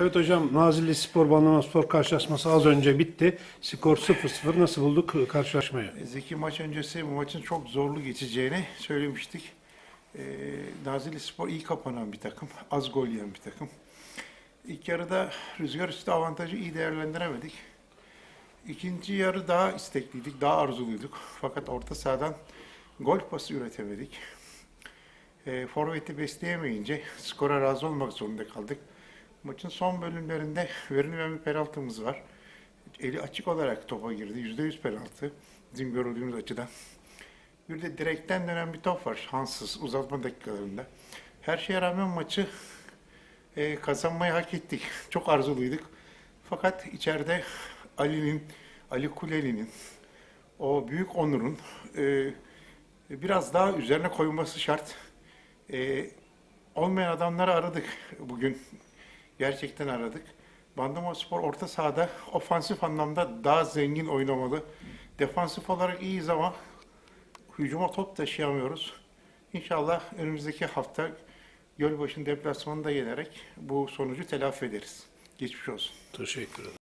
Evet hocam Nazilli Spor Bandırma Spor karşılaşması az önce bitti. Skor 0-0. Nasıl bulduk karşılaşmayı? Zeki maç öncesi bu maçın çok zorlu geçeceğini söylemiştik. Ee, Nazilli Spor iyi kapanan bir takım, az gol yiyen bir takım. İlk yarıda rüzgar üstü avantajı iyi değerlendiremedik. İkinci yarı daha istekliydik, daha arzuluyduk. Fakat orta sahadan gol pası üretemedik. E, Forvet'i besleyemeyince skora razı olmak zorunda kaldık. Maçın son bölümlerinde verilen bir penaltımız var. Eli açık olarak topa girdi. %100 penaltı. Bizim gördüğümüz açıdan. Bir de direkten dönen bir top var. Şanssız uzatma dakikalarında. Her şeye rağmen maçı e, kazanmayı hak ettik. Çok arzuluyduk. Fakat içeride Ali'nin, Ali Kuleli'nin, o büyük onurun e, biraz daha üzerine koyulması şart. E, olmayan adamları aradık bugün. Gerçekten aradık. Bandırma Spor orta sahada ofansif anlamda daha zengin oynamalı. Defansif olarak iyiyiz ama hücuma top taşıyamıyoruz. İnşallah önümüzdeki hafta Gölbaşı'nın deplasmanını da yenerek bu sonucu telafi ederiz. Geçmiş olsun. Teşekkür ederim.